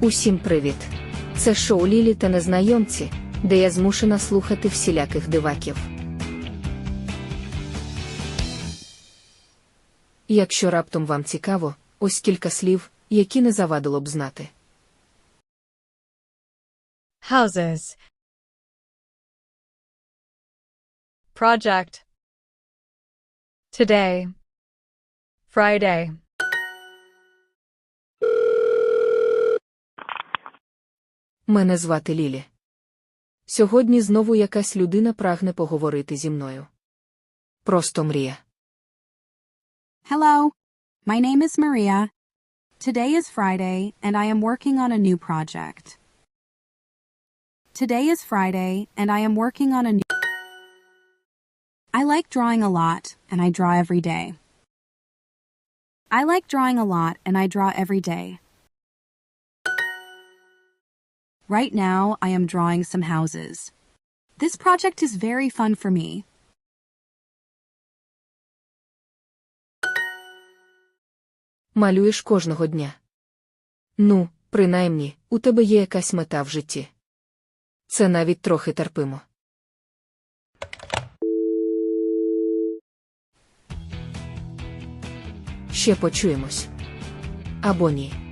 Усім привіт! Це шоу Лілі та незнайомці, де я змушена слухати всіляких диваків. Якщо раптом вам цікаво, ось кілька слів, які не завадило б знати. houses project today friday Мене звати Лілі. Сьогодні знову якась людина прагне поговорити зі мною. Просто мрія. Hello, my name is Maria. Today is Friday, and I am working on a new project. Today is Friday, and I am working on a new. I like drawing a lot, and I draw every day. I like drawing a lot, and I draw every day. Right now, I am drawing some houses. This project is very fun for me. Малюєш кожного дня. Ну, принаймні, у тебе є якась мета в житті. Це навіть трохи терпимо. Ще почуємось. Або ні.